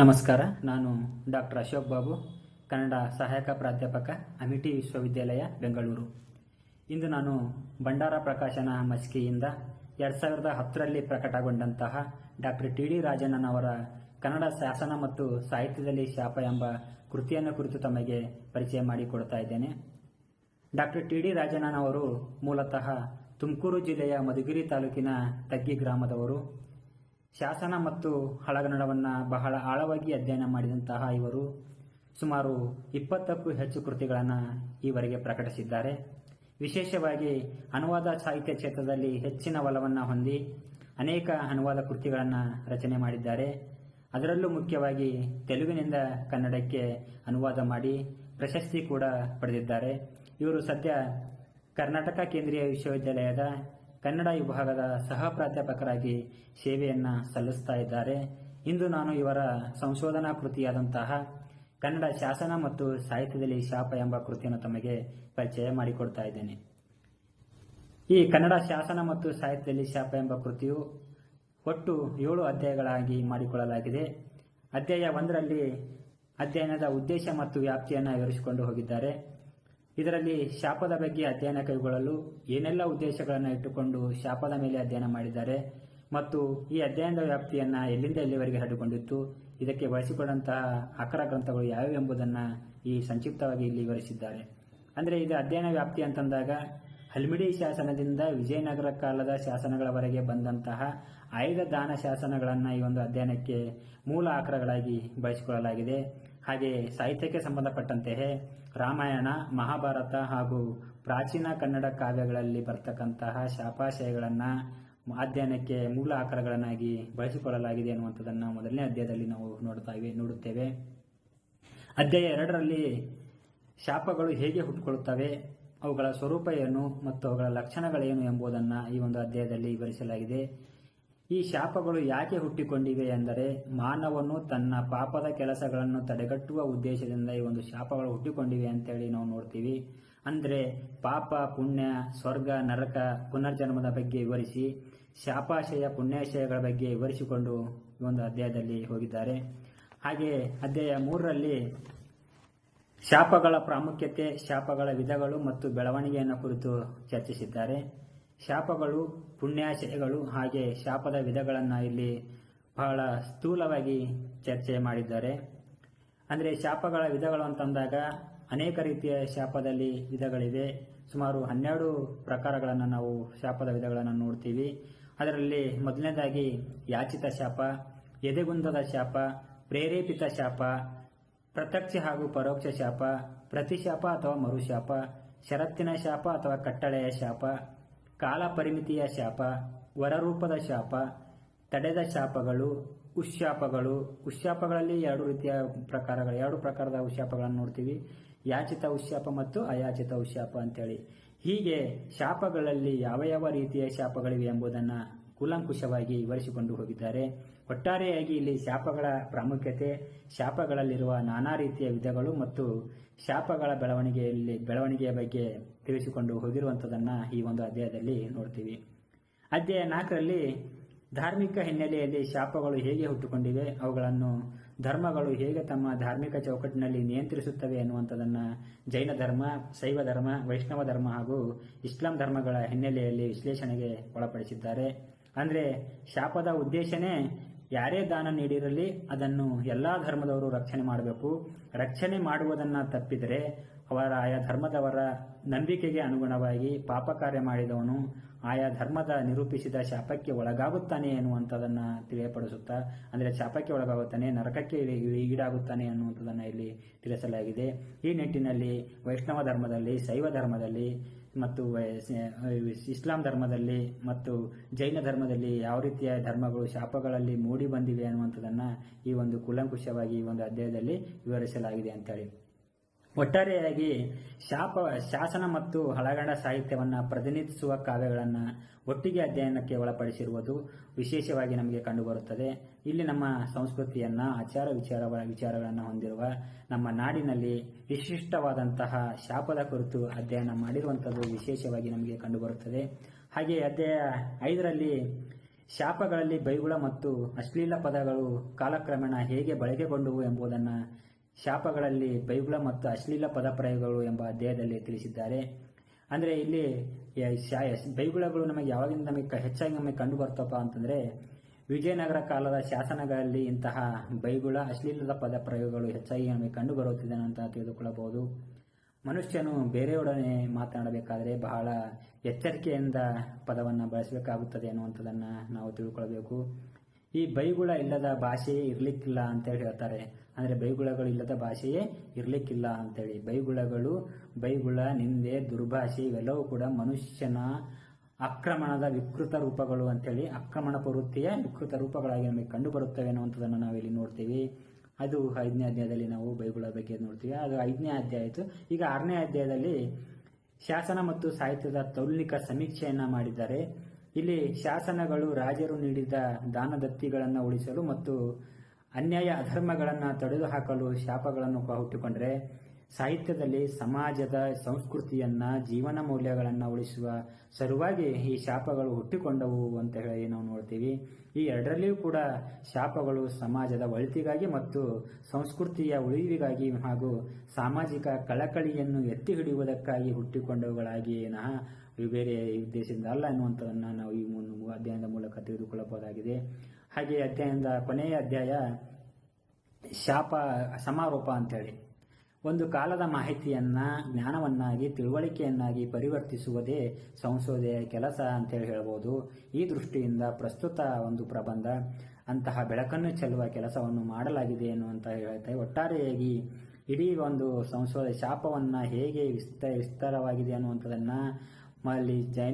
ನಮಸ್ಕಾರ, ನಾನು ಡಾಕ್ಟರ್ ಅಶೋಕ್ ಬಾಬು, ಕನ್ನಡ ಸಹಾಯಕ ಪ್ರಾಧ್ಯಾಪಕ, ಅಮಿಟಿ ವಿಶ್ವವಿದ್ಯಾಲಯ, ಬೆಂಗಳೂರು. ಇಂದು ನಾನು ಭಂಡಾರ ಪ್ರಕಾಶನ ಮಸ್ಕಿಯಿಂದ ಎರಡು ಸಾವಿರದ ಹತ್ತರಲ್ಲಿ ಪ್ರಕಟಗೊಂಡಂತಹ ಡಾಕ್ಟರ್ ಟಿ ಡಿ ರಾಜಣ್ಣನವರ ಕನ್ನಡ ಶಾಸನ ಮತ್ತು ಸಾಹಿತ್ಯದಲ್ಲಿ ಶಾಪ ಎಂಬ ಕೃತಿಯನ್ನು ಕುರಿತು ತಮಗೆ ಪರಿಚಯ ಮಾಡಿಕೊಡ್ತಾ ಇದ್ದೇನೆ. ಡಾಕ್ಟರ್ ಟಿ ಡಿ ರಾಜಣ್ಣನವರು ಮೂಲತಃ ತುಮಕೂರು ಜಿಲ್ಲೆಯ ಮಧುಗಿರಿ ತಾಲೂಕಿನ ತಗ್ಗಿ ಗ್ರಾಮದವರು. ಶಾಸನ ಮತ್ತು ಹಳಗನ್ನಡವನ್ನು ಬಹಳ ಆಳವಾಗಿ ಅಧ್ಯಯನ ಮಾಡಿದಂತಹ ಇವರು ಸುಮಾರು ಇಪ್ಪತ್ತಕ್ಕೂ ಹೆಚ್ಚು ಕೃತಿಗಳನ್ನು ಈವರೆಗೆ ಪ್ರಕಟಿಸಿದ್ದಾರೆ. ವಿಶೇಷವಾಗಿ ಅನುವಾದ ಸಾಹಿತ್ಯ ಕ್ಷೇತ್ರದಲ್ಲಿ ಹೆಚ್ಚಿನ ಒಲವನ್ನು ಹೊಂದಿ ಅನೇಕ ಅನುವಾದ ಕೃತಿಗಳನ್ನು ರಚನೆ ಮಾಡಿದ್ದಾರೆ. ಅದರಲ್ಲೂ ಮುಖ್ಯವಾಗಿ ತೆಲುಗಿನಿಂದ ಕನ್ನಡಕ್ಕೆ ಅನುವಾದ ಮಾಡಿ ಪ್ರಶಸ್ತಿ ಕೂಡ ಪಡೆದಿದ್ದಾರೆ. ಇವರು ಸದ್ಯ ಕರ್ನಾಟಕ ಕೇಂದ್ರೀಯ ವಿಶ್ವವಿದ್ಯಾಲಯದ ಕನ್ನಡ ವಿಭಾಗದ ಸಹ ಪ್ರಾಧ್ಯಾಪಕರಾಗಿ ಸೇವೆಯನ್ನು ಸಲ್ಲಿಸ್ತಾ ಇದ್ದಾರೆ. ಇಂದು ನಾನು ಇವರ ಸಂಶೋಧನಾ ಕೃತಿಯಾದಂತಹ ಕನ್ನಡ ಶಾಸನ ಮತ್ತು ಸಾಹಿತ್ಯದಲ್ಲಿ ಶಾಪ ಎಂಬ ಕೃತಿಯನ್ನು ತಮಗೆ ಪರಿಚಯ ಮಾಡಿಕೊಡ್ತಾ ಇದ್ದೇನೆ. ಈ ಕನ್ನಡ ಶಾಸನ ಮತ್ತು ಸಾಹಿತ್ಯದಲ್ಲಿ ಶಾಪ ಎಂಬ ಕೃತಿಯು ಒಟ್ಟು ಏಳು ಅಧ್ಯಾಯಗಳಾಗಿ ಮಾಡಿಕೊಳ್ಳಲಾಗಿದೆ. ಅಧ್ಯಾಯ ಒಂದರಲ್ಲಿ ಅಧ್ಯಯನದ ಉದ್ದೇಶ ಮತ್ತು ವ್ಯಾಪ್ತಿಯನ್ನು ವಿವರಿಸಿಕೊಂಡು ಹೋಗಿದ್ದಾರೆ. ಇದರಲ್ಲಿ ಶಾಪದ ಬಗ್ಗೆ ಅಧ್ಯಯನ ಕೈಗೊಳ್ಳಲು ಏನೆಲ್ಲ ಉದ್ದೇಶಗಳನ್ನು ಇಟ್ಟುಕೊಂಡು ಶಾಪದ ಮೇಲೆ ಅಧ್ಯಯನ ಮಾಡಿದ್ದಾರೆ ಮತ್ತು ಈ ಅಧ್ಯಯನದ ವ್ಯಾಪ್ತಿಯನ್ನು ಎಲ್ಲಿಂದ ಎಲ್ಲಿವರೆಗೆ ಹರಡಿಕೊಂಡಿತ್ತು, ಇದಕ್ಕೆ ಬಳಸಿಕೊಂಡಂತಹ ಅಕರ ಗ್ರಂಥಗಳು ಯಾವ್ಯಾವ ಎಂಬುದನ್ನು ಈ ಸಂಕ್ಷಿಪ್ತವಾಗಿ ಇಲ್ಲಿ ವಿವರಿಸಿದ್ದಾರೆ. ಅಂದರೆ ಇದು ಅಧ್ಯಯನ ವ್ಯಾಪ್ತಿ ಅಂತಂದಾಗ ಹಲ್ಮಿಡಿ ಶಾಸನದಿಂದ ವಿಜಯನಗರ ಕಾಲದ ಶಾಸನಗಳವರೆಗೆ ಬಂದಂತಹ ಆಯುಧ ದಾನ ಶಾಸನಗಳನ್ನು ಈ ಒಂದು ಅಧ್ಯಯನಕ್ಕೆ ಮೂಲ ಆಕರಗಳಾಗಿ ಬಳಸಿಕೊಳ್ಳಲಾಗಿದೆ. ಹಾಗೆ ಸಾಹಿತ್ಯಕ್ಕೆ ಸಂಬಂಧಪಟ್ಟಂತೆಯೇ ರಾಮಾಯಣ, ಮಹಾಭಾರತ ಹಾಗೂ ಪ್ರಾಚೀನ ಕನ್ನಡ ಕಾವ್ಯಗಳಲ್ಲಿ ಬರ್ತಕ್ಕಂತಹ ಶಾಪಾಶಯಗಳನ್ನು ಅಧ್ಯಯನಕ್ಕೆ ಮೂಲ ಆಕಾರಗಳನ್ನಾಗಿ ಬಳಸಿಕೊಳ್ಳಲಾಗಿದೆ ಎನ್ನುವಂಥದ್ದನ್ನು ಮೊದಲನೇ ಅಧ್ಯಾಯದಲ್ಲಿ ನಾವು ನೋಡ್ತಾ ಇವೆ, ನೋಡುತ್ತೇವೆ. ಅಧ್ಯಾಯ ಎರಡರಲ್ಲಿ ಶಾಪಗಳು ಹೇಗೆ ಹುಟ್ಟುಕೊಳ್ಳುತ್ತವೆ, ಅವುಗಳ ಸ್ವರೂಪ ಏನು ಮತ್ತು ಅವುಗಳ ಲಕ್ಷಣಗಳೇನು ಎಂಬುದನ್ನು ಈ ಒಂದು ಅಧ್ಯಾಯದಲ್ಲಿ ವಿವರಿಸಲಾಗಿದೆ. ಈ ಶಾಪಗಳು ಯಾಕೆ ಹುಟ್ಟಿಕೊಂಡಿವೆ ಎಂದರೆ ಮಾನವನು ತನ್ನ ಪಾಪದ ಕೆಲಸಗಳನ್ನು ತಡೆಗಟ್ಟುವ ಉದ್ದೇಶದಿಂದ ಈ ಒಂದು ಶಾಪಗಳು ಹುಟ್ಟಿಕೊಂಡಿವೆ ಅಂತೇಳಿ ನಾವು ನೋಡ್ತೀವಿ. ಅಂದರೆ ಪಾಪ, ಪುಣ್ಯ, ಸ್ವರ್ಗ, ನರಕ, ಪುನರ್ಜನ್ಮದ ಬಗ್ಗೆ ವಿವರಿಸಿ, ಶಾಪಾಶಯ, ಪುಣ್ಯಾಶಯಗಳ ಬಗ್ಗೆ ವಿವರಿಸಿಕೊಂಡು ಈ ಒಂದು ಅಧ್ಯಾಯದಲ್ಲಿ ಹೋಗಿದ್ದಾರೆ. ಹಾಗೆ ಅಧ್ಯಾಯ ಮೂರರಲ್ಲಿ ಶಾಪಗಳ ಪ್ರಾಮುಖ್ಯತೆ, ಶಾಪಗಳ ವಿಧಗಳು ಮತ್ತು ಬೆಳವಣಿಗೆಯನ್ನು ಕುರಿತು ಚರ್ಚಿಸಿದ್ದಾರೆ. ಶಾಪಗಳು ಪುಣ್ಯಾಶಯಗಳು ಹಾಗೆ ಶಾಪದ ವಿಧಗಳನ್ನು ಇಲ್ಲಿ ಬಹಳ ಸ್ಥೂಲವಾಗಿ ಚರ್ಚೆ ಮಾಡಿದ್ದಾರೆ. ಅಂದರೆ ಶಾಪಗಳ ವಿಧಗಳು ಅಂತಂದಾಗ ಅನೇಕ ರೀತಿಯ ಶಾಪದಲ್ಲಿ ವಿಧಗಳಿವೆ ಸುಮಾರು ಹನ್ನೆರಡು ಪ್ರಕಾರಗಳನ್ನು ನಾವು ಶಾಪದ ವಿಧಗಳನ್ನು ನೋಡ್ತೀವಿ. ಅದರಲ್ಲಿ ಮೊದಲನೇದಾಗಿ ಯಾಚಿತ ಶಾಪ, ಎದೆಗುಂದದ ಶಾಪ, ಪ್ರೇರೇಪಿತ ಶಾಪ, ಪ್ರತ್ಯಕ್ಷ ಹಾಗೂ ಪರೋಕ್ಷ ಶಾಪ, ಪ್ರತಿಶಾಪ ಅಥವಾ ಮರುಶಾಪ, ಷರತ್ತಿನ ಶಾಪ ಅಥವಾ ಕಟ್ಟಳೆಯ ಶಾಪ ಕಾಲ ಪರಿಮಿತಿಯ ಶಾಪ, ವರರೂಪದ ಶಾಪ, ತಡೆದ ಶಾಪಗಳು ಉಶಾಪಗಳು ಉಶಾಪಗಳಲ್ಲಿ ಎರಡು ರೀತಿಯ ಪ್ರಕಾರಗಳು. ಎರಡು ಪ್ರಕಾರದ ಉಶಾಪಗಳನ್ನು ನೋಡ್ತೀವಿ. ಯಾಚಿತ ಉಶಾಪ ಮತ್ತು ಅಯಾಚಿತ ಉಶಾಪ ಅಂತೇಳಿ. ಹೀಗೆ ಶಾಪಗಳಲ್ಲಿ ಯಾವ ಯಾವ ರೀತಿಯ ಶಾಪಗಳಿವೆ ಎಂಬುದನ್ನು ಕೂಲಂಕುಷವಾಗಿ ವಿವರಿಸಿಕೊಂಡು ಹೋಗಿದ್ದಾರೆ. ಒಟ್ಟಾರೆಯಾಗಿ ಇಲ್ಲಿ ಶಾಪಗಳ ಪ್ರಾಮುಖ್ಯತೆ, ಶಾಪಗಳಲ್ಲಿರುವ ನಾನಾ ರೀತಿಯ ವಿಧಗಳು ಮತ್ತು ಶಾಪಗಳ ಬೆಳವಣಿಗೆಯಲ್ಲಿ ಬೆಳವಣಿಗೆಯ ಬಗ್ಗೆ ತಿಳಿಸಿಕೊಂಡು ಹೋಗಿರುವಂಥದ್ದನ್ನು ಈ ಒಂದು ಅಧ್ಯಾಯದಲ್ಲಿ ನೋಡ್ತೀವಿ. ಅಧ್ಯಾಯ ನಾಲ್ಕರಲ್ಲಿ ಧಾರ್ಮಿಕ ಹಿನ್ನೆಲೆಯಲ್ಲಿ ಶಾಪಗಳು ಹೇಗೆ ಹುಟ್ಟುಕೊಂಡಿವೆ, ಅವುಗಳನ್ನು ಧರ್ಮಗಳು ಹೇಗೆ ತಮ್ಮ ಧಾರ್ಮಿಕ ಚೌಕಟ್ಟಿನಲ್ಲಿ ನಿಯಂತ್ರಿಸುತ್ತವೆ ಎನ್ನುವಂಥದ್ದನ್ನು ಜೈನ ಧರ್ಮ, ಶೈವ ಧರ್ಮ, ವೈಷ್ಣವ ಧರ್ಮ ಹಾಗೂ ಇಸ್ಲಾಂ ಧರ್ಮಗಳ ಹಿನ್ನೆಲೆಯಲ್ಲಿ ವಿಶ್ಲೇಷಣೆಗೆ ಒಳಪಡಿಸಿದ್ದಾರೆ. ಅಂದರೆ ಶಾಪದ ಉದ್ದೇಶನೇ ಯಾರೇ ದಾನ ನೀಡಿರಲಿ, ಅದನ್ನು ಎಲ್ಲ ಧರ್ಮದವರು ರಕ್ಷಣೆ ಮಾಡಬೇಕು. ರಕ್ಷಣೆ ಮಾಡುವುದನ್ನು ತಪ್ಪಿದರೆ ಅವರ ಆಯಾ ಧರ್ಮದವರ ನಂಬಿಕೆಗೆ ಅನುಗುಣವಾಗಿ ಪಾಪ ಕಾರ್ಯ ಮಾಡಿದವನು ಆಯಾ ಧರ್ಮದ ನಿರೂಪಿಸಿದ ಶಾಪಕ್ಕೆ ಒಳಗಾಗುತ್ತಾನೆ ಎನ್ನುವಂಥದ್ದನ್ನು ತಿಳಿಯಪಡಿಸುತ್ತಾ, ಅಂದರೆ ಶಾಪಕ್ಕೆ ಒಳಗಾಗುತ್ತಾನೆ, ನರಕಕ್ಕೆ ಈಡಾಗುತ್ತಾನೆ ಅನ್ನುವಂಥದ್ದನ್ನು ಇಲ್ಲಿ ತಿಳಿಸಲಾಗಿದೆ. ಈ ನಿಟ್ಟಿನಲ್ಲಿ ವೈಷ್ಣವ ಧರ್ಮದಲ್ಲಿ, ಶೈವ ಧರ್ಮದಲ್ಲಿ ಮತ್ತು ಇಸ್ಲಾಂ ಧರ್ಮದಲ್ಲಿ ಮತ್ತು ಜೈನ ಧರ್ಮದಲ್ಲಿ ಯಾವ ರೀತಿಯ ಧರ್ಮಗಳು, ಶಾಪಗಳಲ್ಲಿ ಮೂಡಿ ಬಂದಿವೆ ಅನ್ನುವಂಥದ್ದನ್ನು ಈ ಒಂದು ಕೂಲಂಕುಷವಾಗಿ ಈ ಒಂದು ಅಧ್ಯಾಯದಲ್ಲಿ ವಿವರಿಸಲಾಗಿದೆ ಅಂತೇಳಿ. ಒಟ್ಟಾರೆಯಾಗಿ ಶಾಪ, ಶಾಸನ ಮತ್ತು ಹಳಗಂಡ ಸಾಹಿತ್ಯವನ್ನು ಪ್ರತಿನಿಧಿಸುವ ಕಾವ್ಯಗಳನ್ನು ಒಟ್ಟಿಗೆ ಅಧ್ಯಯನಕ್ಕೆ ಒಳಪಡಿಸಿರುವುದು ವಿಶೇಷವಾಗಿ ನಮಗೆ ಕಂಡುಬರುತ್ತದೆ. ಇಲ್ಲಿ ನಮ್ಮ ಸಂಸ್ಕೃತಿಯನ್ನು, ಆಚಾರ ವಿಚಾರ, ವಿಚಾರಗಳನ್ನು ಹೊಂದಿರುವ ನಮ್ಮ ನಾಡಿನಲ್ಲಿ ವಿಶಿಷ್ಟವಾದಂತಹ ಶಾಪದ ಕುರಿತು ಅಧ್ಯಯನ ಮಾಡಿರುವಂಥದ್ದು ವಿಶೇಷವಾಗಿ ನಮಗೆ ಕಂಡುಬರುತ್ತದೆ. ಹಾಗೆ ಅಧ್ಯಾಯ ಐದರಲ್ಲಿ ಶಾಪಗಳಲ್ಲಿ ಬೈಗುಳ ಮತ್ತು ಅಶ್ಲೀಲ ಪದಗಳು ಕಾಲಕ್ರಮೇಣ ಹೇಗೆ ಬಳಕೆಗೊಂಡವು ಎಂಬುದನ್ನು ಶಾಪಗಳಲ್ಲಿ ಬೈಗುಳ ಮತ್ತು ಅಶ್ಲೀಲ ಪದ ಪ್ರಯೋಗಗಳು ಎಂಬ ಅಧ್ಯಾಯದಲ್ಲಿ ತಿಳಿಸಿದ್ದಾರೆ. ಅಂದರೆ ಇಲ್ಲಿ ಬೈಗುಳಗಳು ನಮಗೆ ಯಾವಾಗಿಂದ ನಮಗೆ ಹೆಚ್ಚಾಗಿ ನಮಗೆ ಕಂಡು ಬರ್ತಪ್ಪ ಅಂತಂದರೆ ವಿಜಯನಗರ ಕಾಲದ ಶಾಸನಗಳಲ್ಲಿ ಇಂತಹ ಬೈಗುಳ, ಅಶ್ಲೀಲದ ಪದ ಪ್ರಯೋಗಗಳು ಹೆಚ್ಚಾಗಿ ನಮಗೆ ಕಂಡು ಬರುತ್ತಿದೆ ಅಂತ ತಿಳಿದುಕೊಳ್ಳಬಹುದು. ಮನುಷ್ಯನು ಬೇರೆಯೊಡನೆ ಮಾತನಾಡಬೇಕಾದರೆ ಬಹಳ ಎಚ್ಚರಿಕೆಯಿಂದ ಪದವನ್ನು ಬಳಸಬೇಕಾಗುತ್ತದೆ ಅನ್ನುವಂಥದ್ದನ್ನು ನಾವು ತಿಳ್ಕೊಳ್ಬೇಕು. ಈ ಬೈಗುಳ ಇಲ್ಲದ ಭಾಷೆಯೇ ಇರಲಿಕ್ಕಿಲ್ಲ ಅಂತೇಳಿ ಹೇಳ್ತಾರೆ. ಅಂದರೆ ಬೈಗುಳಗಳು ಇಲ್ಲದ ಭಾಷೆಯೇ ಇರಲಿಕ್ಕಿಲ್ಲ ಅಂತೇಳಿ. ಬೈಗುಳಗಳು, ಬೈಗುಳ, ನಿಂದೆ, ದುರ್ಭಾಷೆ ಇವೆಲ್ಲವೂ ಕೂಡ ಮನುಷ್ಯನ ಆಕ್ರಮಣದ ವಿಕೃತ ರೂಪಗಳು ಅಂತೇಳಿ ಆಕ್ರಮಣ ಪ್ರವೃತ್ತಿಯ ವಿಕೃತ ರೂಪಗಳಾಗಿ ನಮಗೆ ಕಂಡು ಬರುತ್ತವೆ ಅನ್ನುವಂಥದ್ದನ್ನು ನಾವಿಲ್ಲಿ ನೋಡ್ತೀವಿ. ಅದು ಐದನೇ ಅಧ್ಯಾಯದಲ್ಲಿ ನಾವು ಬೈಗುಳ ಬಗ್ಗೆ ನೋಡ್ತೀವಿ. ಅದು ಐದನೇ ಅಧ್ಯಾಯ ಆಯಿತು. ಈಗ ಆರನೇ ಅಧ್ಯಾಯದಲ್ಲಿ ಶಾಸನ ಮತ್ತು ಸಾಹಿತ್ಯದ ತೌಲಿಕ ಸಮೀಕ್ಷೆಯನ್ನು ಮಾಡಿದ್ದಾರೆ. ಇಲ್ಲಿ ಶಾಸನಗಳು ರಾಜರು ನೀಡಿದ ದಾನದತ್ತಿಗಳನ್ನು ಉಳಿಸಲು ಮತ್ತು ಅನ್ಯಾಯ ಅಧರ್ಮಗಳನ್ನು ತೊಡೆದು ಹಾಕಲು ಶಾಪಗಳನ್ನು ಹುಟ್ಟಿಕೊಂಡರೆ ಸಾಹಿತ್ಯದಲ್ಲಿ ಸಮಾಜದ ಸಂಸ್ಕೃತಿಯನ್ನ, ಜೀವನ ಮೌಲ್ಯಗಳನ್ನು ಉಳಿಸುವ ಸಲುವಾಗಿ ಈ ಶಾಪಗಳು ಹುಟ್ಟಿಕೊಂಡವು ಅಂತ ಹೇಳಿ ನಾವು ನೋಡ್ತೀವಿ. ಈ ಎರಡರಲ್ಲಿಯೂ ಕೂಡ ಶಾಪಗಳು ಸಮಾಜದ ಒಳಿತಿಗಾಗಿ ಮತ್ತು ಸಂಸ್ಕೃತಿಯ ಉಳಿವಿಗಾಗಿ ಹಾಗೂ ಸಾಮಾಜಿಕ ಕಳಕಳಿಯನ್ನು ಎತ್ತಿ ಹಿಡಿಯುವುದಕ್ಕಾಗಿ ಹುಟ್ಟಿಕೊಂಡವುಗಳಾಗಿ ನಹ ಬೇರೆ ಉದ್ದೇಶದಿಂದ ಅಲ್ಲ ಎನ್ನುವಂಥದ್ದನ್ನು ನಾವು ಈ ಅಧ್ಯಯನದ ಮೂಲಕ ತಿಳಿದುಕೊಳ್ಳಬಹುದಾಗಿದೆ ಹಾಗೆ ಅಧ್ಯಾಯದ ಕೊನೆಯ ಅಧ್ಯಾಯ, ಶಾಪ ಸಮಾರೋಪ ಅಂತೇಳಿ ಒಂದು ಕಾಲದ ಮಾಹಿತಿಯನ್ನ, ಜ್ಞಾನವನ್ನಾಗಿ, ತಿಳುವಳಿಕೆಯನ್ನಾಗಿ ಪರಿವರ್ತಿಸುವುದೇ ಸಂಶೋಧನೆಯ ಕೆಲಸ ಅಂತೇಳಿ ಹೇಳ್ಬೋದು. ಈ ದೃಷ್ಟಿಯಿಂದ ಪ್ರಸ್ತುತ ಒಂದು ಪ್ರಬಂಧ, ಅಂತಹ ಬೆಳಕನ್ನು ಚೆಲ್ಲುವ ಕೆಲಸವನ್ನು ಮಾಡಲಾಗಿದೆ ಎನ್ನುವಂತ ಹೇಳ್ತಾರೆ ಒಟ್ಟಾರೆಯಾಗಿ ಇಡೀ ಒಂದು ಸಂಶೋಧನೆ ಶಾಪವನ್ನ ಹೇಗೆ ವಿಸ್ತ, ವಿಸ್ತಾರವಾಗಿದೆ ಅನ್ನುವಂಥದ್ದನ್ನ ಅಲ್ಲಿ ಜೈನ